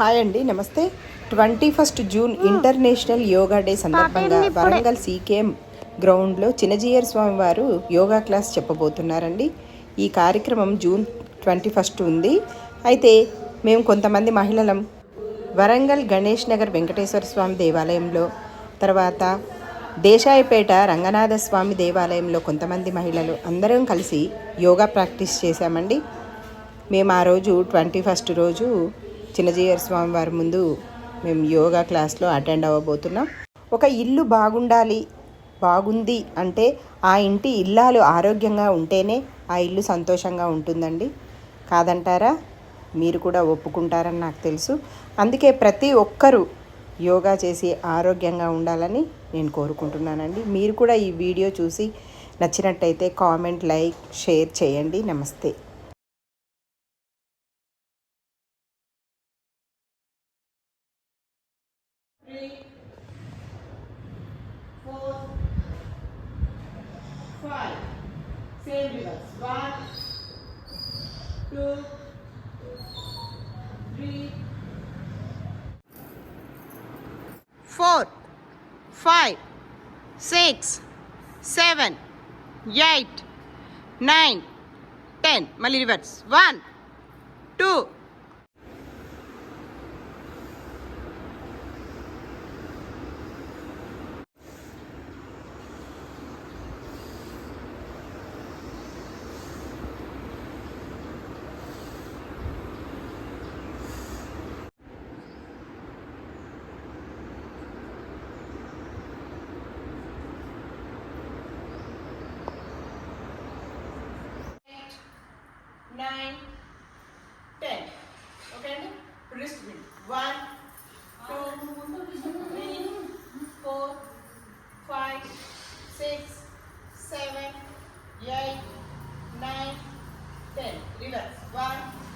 Hi అండి నమస్తే. Twenty first June international yoga day సందర్భంగా వరంగల్ సీకేఎం గ్రౌండ్లో చిన్నజీయర్ స్వామి వారు యోగా క్లాస్ చెప్పబోతున్నారండి. ఈ కార్యక్రమం జూన్ ట్వంటీ ఫస్ట్ ఉంది. అయితే మేము కొంతమంది మహిళలం వరంగల్ గణేష్ నగర్ వెంకటేశ్వర స్వామి దేవాలయంలో తర్వాత దేశాయపేట రంగనాథ స్వామి దేవాలయంలో కొంతమంది మహిళలు అందరం కలిసి యోగా ప్రాక్టీస్ చేశామండి. మేము ఆ రోజు ట్వంటీ ఫస్ట్ రోజు చిన్నజీయర్ స్వామి వారి ముందు మేము యోగా క్లాస్లో అటెండ్ అవ్వబోతున్నాం. ఒక ఇల్లు బాగుండాలి బాగుంది అంటే ఆ ఇంటి ఇల్లాలు ఆరోగ్యంగా ఉంటేనే ఆ ఇల్లు సంతోషంగా ఉంటుందండి. కాదంటారా? మీరు కూడా ఒప్పుకుంటారని నాకు తెలుసు. అందుకే ప్రతి ఒక్కరూ యోగా చేసి ఆరోగ్యంగా ఉండాలని నేను కోరుకుంటున్నానండి. మీరు కూడా ఈ వీడియో చూసి నచ్చినట్టయితే కామెంట్ లైక్ షేర్ చేయండి. నమస్తే. three, four, five. Same reverse. One, two, three, four, five, six, seven, eight, nine, ten. Mali reverse. One, two. nine, ten. Okay, and wrist wind. One, two, three, four, five, six, seven, eight, nine, ten. Reverse. One.